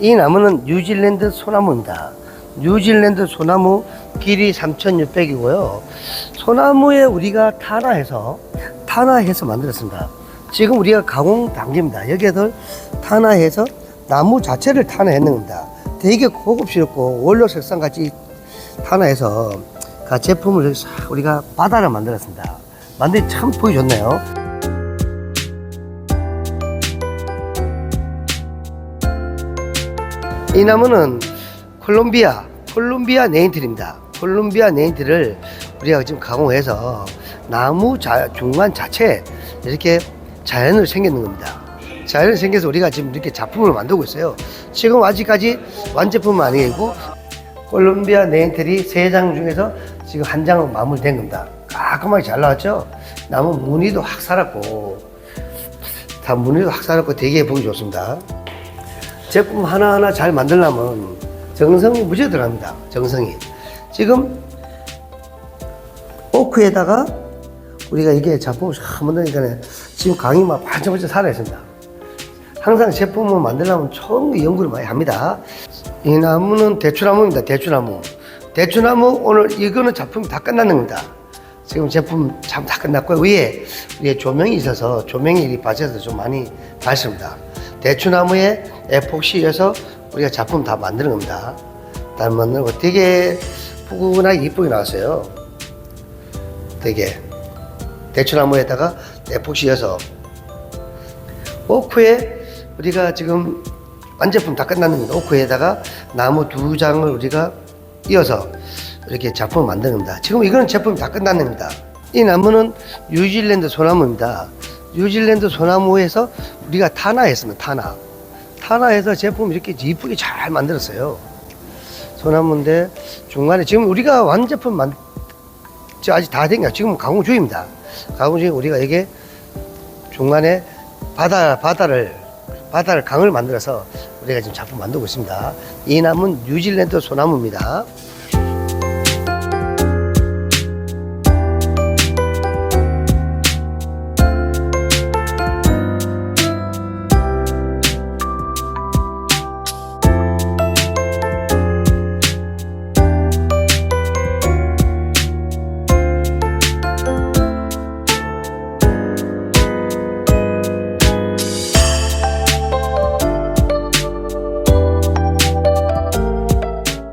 이 나무는 뉴질랜드 소나무입니다. 뉴질랜드 소나무 길이 3,600이고요. 소나무에 우리가 탄화해서 탄화해서 만들었습니다. 지금 우리가 가공 단계입니다. 여기에서 탄화해서 나무 자체를 탄화했는 겁니다. 되게 고급스럽고 원료 색상 같이 탄화해서 그 제품을 싹 우리가 바다를 만들었습니다. 만들기 참 보기 좋네요. 이 나무는 콜롬비아, 콜롬비아 네인틀입니다. 콜롬비아 네인틀을 우리가 지금 가공해서 나무 자, 중간 자체에 이렇게 자연으로 생기는 겁니다. 자연으로 생겨서 우리가 지금 이렇게 작품을 만들고 있어요. 지금 아직까지 완제품은 아니고 콜롬비아 네인틀이 세 장 중에서 지금 한 장은 마무리된 겁니다. 깔끔하게 잘 나왔죠? 나무 무늬도 확 살았고, 다 무늬도 확 살았고 되게 보기 좋습니다. 제품 하나하나 잘 만들려면 정성이 무지하게 들어갑니다. 정성이. 지금 오크에다가 우리가 이게 작품을 쫙 만드니까 지금 강이 막 반짝반짝 살아있습니다. 항상 제품을 만들려면 총 연구를 많이 합니다. 이 나무는 대추나무입니다. 대추나무. 대추나무 오늘 이거는 작품이 다 끝났는 겁니다. 지금 제품 참 다 끝났고 위에 위에 조명이 있어서 조명이 이리 받쳐서 좀 많이 밝습니다. 대추나무에 에폭시해서 우리가 작품 다 만드는 겁니다. 다 만들고 되게 푸근하게 이쁘게 나왔어요. 되게 대추나무에다가 에폭시해서 오크에 우리가 지금 완제품 다 끝났는데 오크에다가 나무 두 장을 우리가 이어서 이렇게 작품을 만드는 겁니다. 지금 이거는 제품이 다 끝났습니다. 이 나무는 뉴질랜드 소나무입니다. 뉴질랜드 소나무에서 우리가 탄화했습니다. 탄화. 탄화해서 제품 이렇게 이쁘게 잘 만들었어요. 소나무인데 중간에 지금 우리가 완제품 만저 아직 다 된게 지금 가공 중입니다. 가공 중에 우리가 이게 중간에 바다 바다를 바다를 강을 만들어서 우리가 지금 작품 만들고 있습니다. 이 나무는 뉴질랜드 소나무입니다.